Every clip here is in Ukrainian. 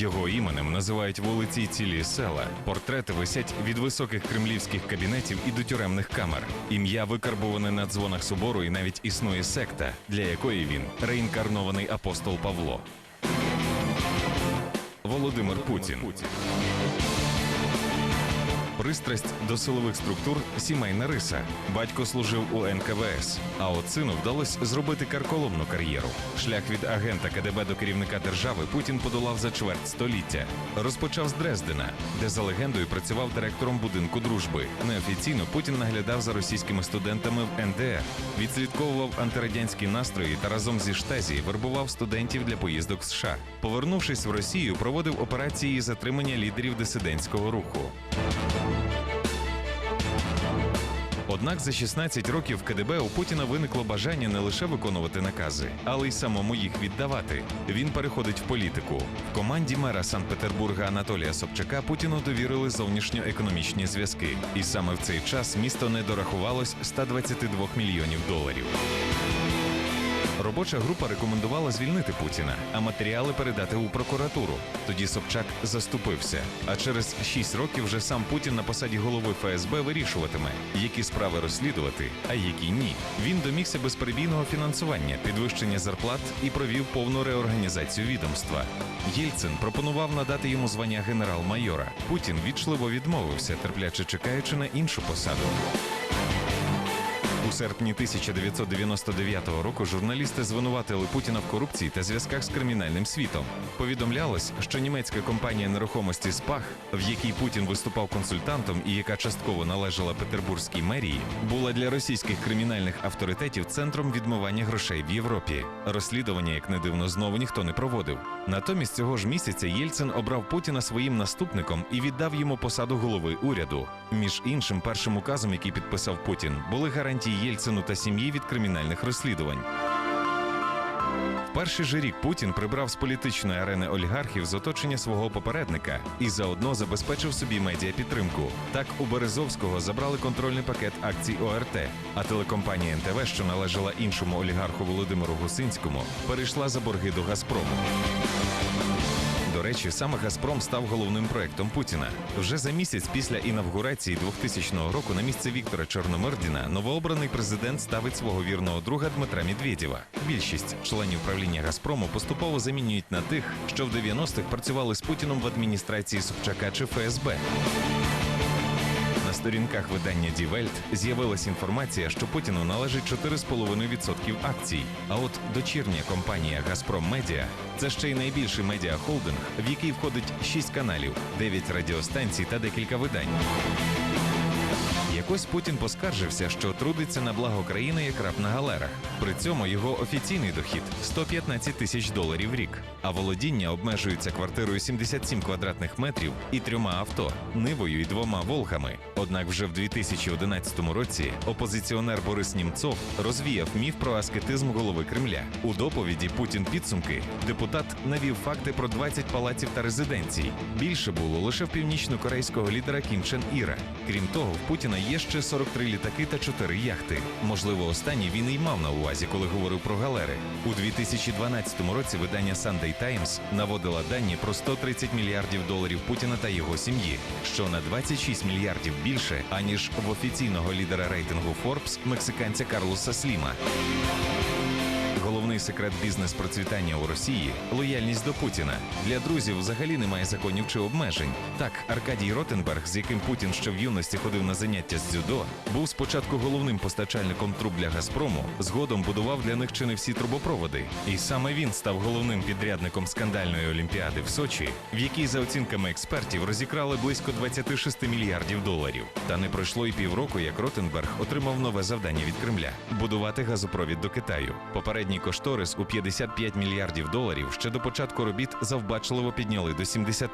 Його іменем називають вулиці цілі села. Портрети висять від високих кремлівських кабінетів і до тюремних камер. Ім'я викарбоване на дзвонах собору, і навіть існує секта, для якої він реінкарнований апостол Павло. Володимир Путін. Пристрасть до силових структур сімейна риса. Батько служив у НКВС, а от сину вдалося зробити карколомну кар'єру. Шлях від агента КДБ до керівника держави Путін подолав за чверть століття. Розпочав з Дрездена, де за легендою працював директором будинку дружби. Неофіційно Путін наглядав за російськими студентами в НДР, відслідковував антирадянські настрої та разом зі штазі вербував студентів для поїздок в США. Повернувшись в Росію, проводив операції затримання лідерів дисидентського руху. Однак за 16 років КДБ у Путіна виникло бажання не лише виконувати накази, але й самому їх віддавати. Він переходить в політику. В команді мера Санкт-Петербурга Анатолія Собчака Путіну довірили зовнішньоекономічні зв'язки. І саме в цей час місто не дорахувалось 122 мільйонів доларів. Робоча група рекомендувала звільнити Путіна, а матеріали передати у прокуратуру. Тоді Собчак заступився. А через 6 років вже сам Путін на посаді голови ФСБ вирішуватиме, які справи розслідувати, а які ні. Він домігся безперебійного фінансування, підвищення зарплат і провів повну реорганізацію відомства. Єльцин пропонував надати йому звання генерал-майора. Путін вічливо відмовився, терпляче чекаючи на іншу посаду. У серпні 1999 року журналісти звинуватили Путіна в корупції та зв'язках з кримінальним світом. Повідомлялось, що німецька компанія нерухомості Спах, в якій Путін виступав консультантом і яка частково належала Петербурзькій мерії, була для російських кримінальних авторитетів центром відмивання грошей в Європі. Розслідування, як не дивно, знову ніхто не проводив. Натомість цього ж місяця Єльцин обрав Путіна своїм наступником і віддав йому посаду голови уряду. Між іншим, першим указом, який підписав Путін, були гарантії Єльцину та сім'ї від кримінальних розслідувань. В перший же рік Путін прибрав з політичної арени олігархів з оточення свого попередника і заодно забезпечив собі медіапідтримку. Так у Березовського забрали контрольний пакет акцій ОРТ, а телекомпанія НТВ, що належала іншому олігарху Володимиру Гусинському, перейшла за борги до Газпрому. До речі, саме Газпром став головним проектом Путіна. Вже за місяць після інавгурації 2000 року на місце Віктора Чорномирдіна новообраний президент ставить свого вірного друга Дмитра Медведєва. Більшість членів правління Газпрому поступово замінюють на тих, що в 90-х працювали з Путіном в адміністрації Собчака чи ФСБ. Сторінках видання Die Welt з'явилась інформація, що Путіну належить 4,5% акцій. А от дочірня компанія Газпром Медіа це ще й найбільший медіахолдинг, в який входить 6 каналів, 9 радіостанцій та декілька видань. Якось Путін поскаржився, що трудиться на благо країни як раб на галерах. При цьому його офіційний дохід 115 тисяч доларів рік, а володіння обмежується квартирою 77 квадратних метрів і трьома авто, нивою і двома волгами. Однак вже в 2011 році опозиціонер Борис Німцов розвіяв міф про аскетизм голови Кремля. У доповіді Путін підсумки депутат навів факти про 20 палаців та резиденцій. Більше було лише в північно-корейського лідера Кім Чен Іра. Крім того, в Путіна є ще 43 літаки та 4 яхти. Можливо, останні він і мав на увазі, коли говорив про галери. У 2012 році видання Sunday Times наводило дані про 130 мільярдів доларів Путіна та його сім'ї, що на 26 мільярдів більше аніж в офіційного лідера рейтингу Forbes мексиканця Карлоса Сліма. Головний секрет бізнес-процвітання у Росії лояльність до Путіна. Для друзів взагалі немає законів чи обмежень. Так, Аркадій Ротенберг, з яким Путін ще в юності ходив на заняття з дзюдо, був спочатку головним постачальником труб для Газпрому, згодом будував для них чи не всі трубопроводи. І саме він став головним підрядником скандальної олімпіади в Сочі, в якій, за оцінками експертів, розікрали близько 26 мільярдів доларів. Та не пройшло й півроку, як Ротенберг отримав нове завдання від Кремля будувати газопровід до Китаю. Попередній кошторис у 55 мільярдів доларів ще до початку робіт завбачливо підняли до 70.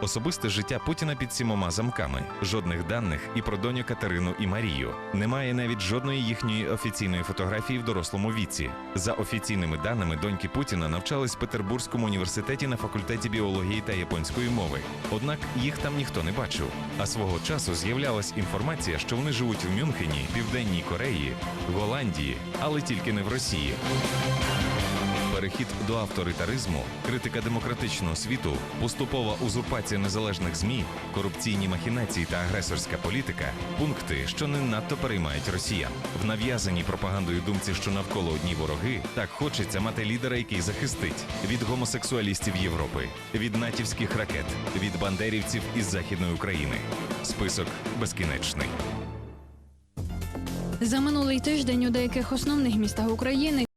Особисте життя Путіна під сімома замками, жодних даних і про доню Катерину і Марію. Немає навіть жодної їхньої офіційної фотографії в дорослому віці. За офіційними даними, доньки Путіна навчались в Петербурзькому університеті на факультеті біології та японської мови. Однак їх там ніхто не бачив. А свого часу з'являлась інформація, що вони живуть в Мюнхені, Південній Кореї, Голландії, але тільки не в Росії. Перехід до авторитаризму, критика демократичного світу, поступова узурпація незалежних змі, корупційні махінації та агресорська політика пункти, що не надто переймають росіян. В нав'язаній пропагандою думці, що навколо одні вороги, так хочеться мати лідера, який захистить від гомосексуалістів Європи, від натівських ракет, від бандерівців із західної України. Список безкінечний. За минулий тиждень у деяких основних містах України